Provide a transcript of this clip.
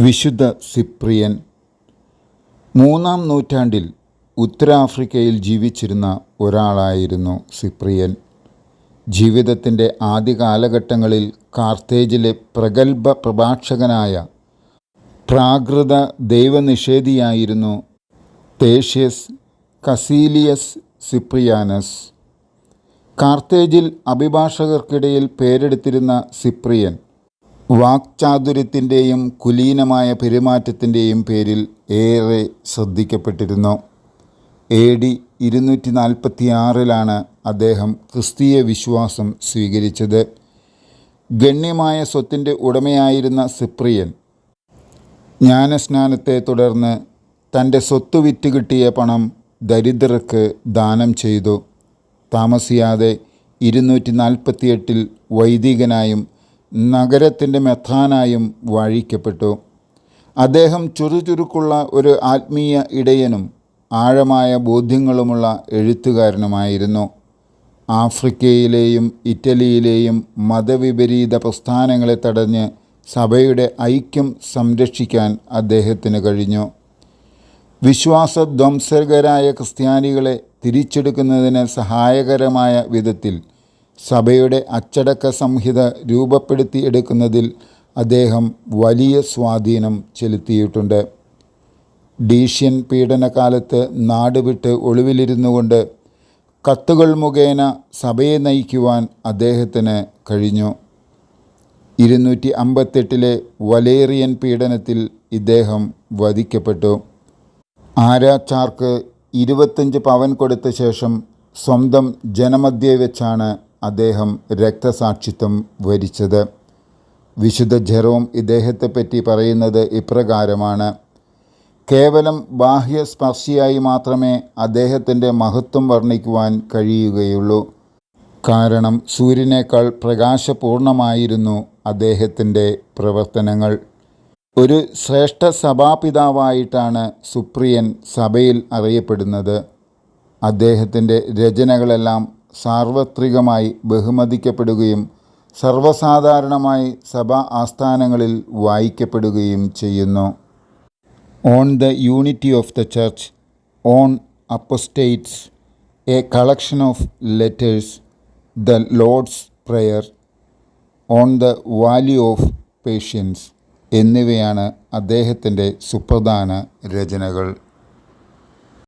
വിശുദ്ധ സിപ്രിയൻ. മൂന്നാം നൂറ്റാണ്ടിൽ ഉത്തരാഫ്രിക്കയിൽ ജീവിച്ചിരുന്ന ഒരാളായിരുന്നു സിപ്രിയൻ. ജീവിതത്തിന്റെ ആദ്യ കാലഘട്ടങ്ങളിൽ കാർത്തേജിലെ പ്രഗത്ഭ പ്രഭാഷകനായ പ്രാകൃത ദൈവനിഷേധിയായിരുന്നു തേഷ്യസ് കസീലിയസ് സിപ്രിയാനസ്. കാർത്തേജിൽ അഭിഭാഷകർക്കിടയിൽ പേരെടുത്തിരുന്ന സിപ്രിയൻ വാക്ചാതുര്യത്തിന്റെയും കുലീനമായ പെരുമാറ്റത്തിന്റെയും പേരിൽ ഏറെ ശ്രദ്ധിക്കപ്പെട്ടിരുന്നു. എ ഡി ഇരുന്നൂറ്റി നാൽപ്പത്തി ആറിലാണ് അദ്ദേഹം ക്രിസ്തീയ വിശ്വാസം സ്വീകരിച്ചത്. ഗണ്യമായ സ്വത്തിന്റെ ഉടമയായിരുന്ന സിപ്രിയൻ ജ്ഞാനസ്നാനത്തെ തുടർന്ന് തന്റെ സ്വത്ത് വിറ്റ് കിട്ടിയ പണം ദരിദ്രർക്ക് ദാനം ചെയ്തു. താമസിയാതെ ഇരുന്നൂറ്റി നാൽപ്പത്തിയെട്ടിൽ വൈദികനായും നഗരത്തിന്റെ മെത്താനായും വാഴിക്കപ്പെട്ടു. അദ്ദേഹം ചുറുചുരുക്കുള്ള ഒരു ആത്മീയ ഇടയനും ആഴമായ ബോധ്യങ്ങളുമുള്ള എഴുത്തുകാരനുമായിരുന്നു. ആഫ്രിക്കയിലെയും ഇറ്റലിയിലെയും മതവിപരീത പ്രസ്ഥാനങ്ങളെ തടഞ്ഞ് സഭയുടെ ഐക്യം സംരക്ഷിക്കാൻ അദ്ദേഹത്തിന് കഴിഞ്ഞു. വിശ്വാസധ്വംസകരായ ക്രിസ്ത്യാനികളെ തിരിച്ചെടുക്കുന്നതിന് സഹായകരമായ വിധത്തിൽ സഭയുടെ അച്ചടക്ക സംഹിത രൂപപ്പെടുത്തിയെടുക്കുന്നതിൽ അദ്ദേഹം വലിയ സ്വാധീനം ചെലുത്തിയിട്ടുണ്ട്. ഡീഷ്യൻ പീഡനകാലത്ത് നാടുവിട്ട് വിട്ട് ഒളിവിലിരുന്നു കൊണ്ട് കത്തുകൾ മുഖേന സഭയെ നയിക്കുവാൻ അദ്ദേഹത്തിന് കഴിഞ്ഞു. ഇരുന്നൂറ്റി അമ്പത്തെട്ടിലെ വലേറിയൻ പീഡനത്തിൽ ഇദ്ദേഹം വധിക്കപ്പെട്ടു. ആരാച്ചാർക്ക് ഇരുപത്തഞ്ച് പവൻ കൊടുത്ത ശേഷം സ്വന്തം ജനമധ്യേ വെച്ചാണ് അദ്ദേഹം രക്തസാക്ഷിത്വം വരിച്ചത്. വിശുദ്ധ ജെറോം ഇദ്ദേഹത്തെപ്പറ്റി പറയുന്നത് ഇപ്രകാരമാണ്. കേവലം ബാഹ്യസ്പർശിയായി മാത്രമേ അദ്ദേഹത്തിന്റെ മഹത്വം വർണിക്കുവാൻ കഴിയുകയുള്ളൂ. കാരണം സൂര്യനേക്കാൾ പ്രകാശപൂർണമായിരുന്നു അദ്ദേഹത്തിന്റെ പ്രവർത്തനങ്ങൾ. ഒരു ശ്രേഷ്ഠ സഭാപിതാവായിട്ടാണ് സുപ്രിയൻ സഭയിൽ അറിയപ്പെടുന്നത്. അദ്ദേഹത്തിന്റെ രചനകളെല്ലാം സാർവത്രികമായി ബഹുമതിക്കപ്പെടുകയും സർവസാധാരണമായി സഭാ ആസ്ഥാനങ്ങളിൽ വായിക്കപ്പെടുകയും ചെയ്യുന്നു. On the unity of the church on apostates a collection of letters the Lord's prayer on the value of patience എന്നിവയാണ് അദ്ദേഹത്തിന്റെ സുപ്രധാന രചനകൾ.